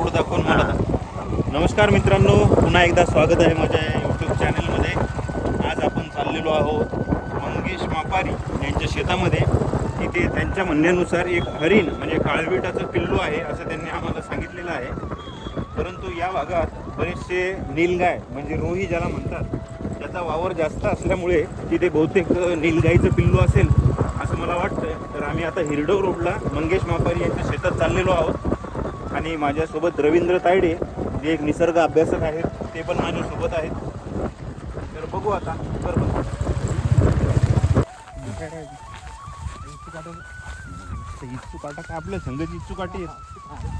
Road दाखवून मला नमस्कार मित्रांनो पुन्हा एकदा स्वागत आहे माझ्या यूट्यूब चॅनलमध्ये आज आपण चाललेलो आहोत मंगेश मापारी यांच्या शेतामध्ये. तिथे त्यांच्या म्हणण्यानुसार एक हरिण म्हणजे काळविटाचं पिल्लू आहे असं त्यांनी आम्हाला सांगितलेलं आहे. परंतु या भागात बरेचसे नीलगाय म्हणजे रोही ज्याला म्हणतात त्याचा वावर जास्त असल्यामुळे तिथे बहुतेक नीलगाईचं पिल्लू असेल असं मला वाटतं तर आम्ही आता हिरडव रोडला मंगेश मापारी यांच्या शेतात चाललेलो आहोत. आणि माझ्यासोबत रवींद्र तायडे जे एक निसर्ग अभ्यासक आहेत ते पण माझ्यासोबत आहेत. तर बघू आता तर इच्छू काटा का आपल्या संघाची इच्छू काठी आहेत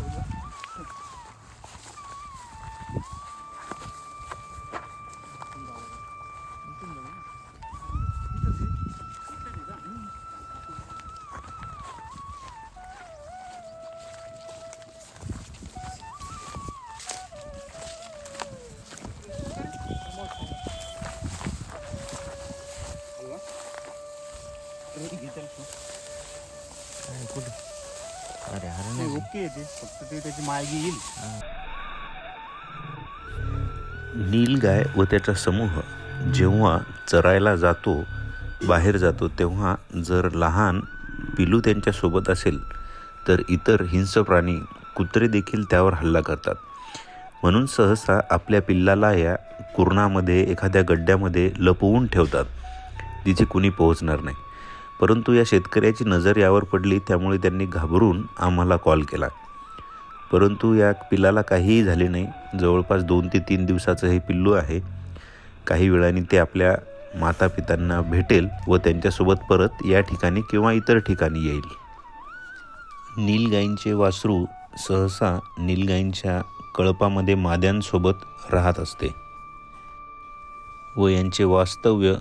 अरे अरे नाही, ओके ते. फक्त ते त्याची मायगी येईल. नीलगाय व त्याचा समूह जेव्हा चरायला जातो बाहेर जातो तेव्हा जर लहान पिलू त्यांच्यासोबत असेल तर इतर हिंस्र प्राणी कुत्रे देखील त्यावर हल्ला करतात. म्हणून सहसा आपल्या पिल्लाला या कुरणामध्ये एखाद्या गड्ड्यामध्ये लपवून ठेवतात जिथे कुणी पोहोचणार नाही. परंतु या शेतकऱ्याची नजर यावर पडली त्यामुळे त्यांनी घाबरून आम्हाला कॉल केला. परंतु या पिल्लाला काहीही झाले नाही. जवळपास दोन ते तीन दिवसाचं हे पिल्लू आहे. काही वेळाने ते आपल्या मातापित्यांना भेटेल व त्यांच्यासोबत परत या ठिकाणी किंवा इतर ठिकाणी येईल. नीलगाईंचे वासरू सहसा नीलगाईंच्या कळपामध्ये माद्यांसोबत राहत असते व यांचे वास्तव्य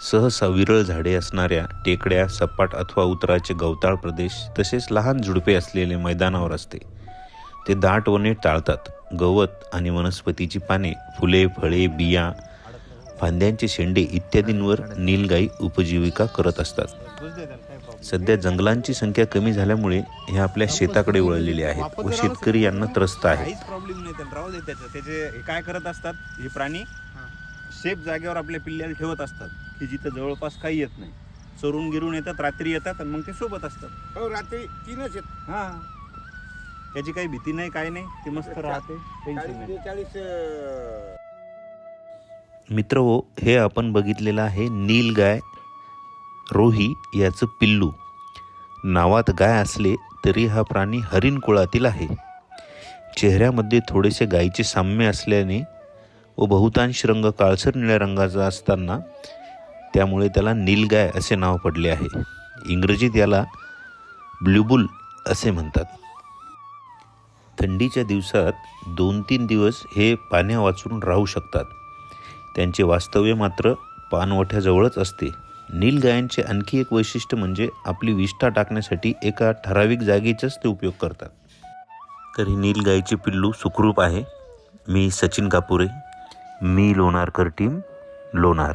सहसा विरळ झाडे असणाऱ्या टेकड्या सपाट अथवा उतराचे गवताळ प्रदेश तसेच लहान झुडपे असलेले मैदानावर असते. ते दाट वने टाळतात. गवत आणि वनस्पतीची पाने फुले फळे बिया फांद्यांचे शेंडे इत्यादींवर नीलगाई उपजीविका करत असतात. सध्या जंगलांची संख्या कमी झाल्यामुळे हे आपल्या शेताकडे वळलेले आहेत व शेतकरी यांना त्रस्त आहेत. काहीच प्रॉब्लेम नाही त्याला राहू दे त्याचं. त्याचे हे काय करत असतात हे प्राणी सेफ जागेवर आपल्या पिल्ल्याला ठेवत असतात. की जिथं जवळपास काही येत नाही. चरून गिरून येतात रात्री येतात आणि मग ते सोबत असतात. हो रात्री तीनच आहेत हा. त्याची काही भीती नाही काय नाही. ते मस्त राहते. टेन्शन चाळीस नाही. बेचाळीस अं, मित्र हो हे आपण बघितलेलं आहे नीलगाय रोही याचं पिल्लू. नावात गाय असले तरी हा प्राणी हरिण कुळातील आहे. चेहऱ्यामध्ये थोडेसे गायीचे साम्य असल्याने व बहुतांश रंग काळसर निळ्या रंगाचा असताना त्यामुळे त्याला नीलगाय असे नाव पडले आहे. इंग्रजीत याला ब्ल्यूबुल असे म्हणतात. थंडीच्या दिवसात दोन तीन दिवस हे पाण्या वाचून राहू शकतात. त्यांचे वास्तव्य मात्र पानवठ्याजवळच असते. नीलगायांचे आणखी एक वैशिष्ट्य म्हणजे आपली विष्ठा टाकण्यासाठी एका ठराविक जागेचाच ते उपयोग करतात. तर ही नीलगाईचे पिल्लू सुखरूप आहे. मी सचिन कापुरे मी लोणारकर टीम लोणार.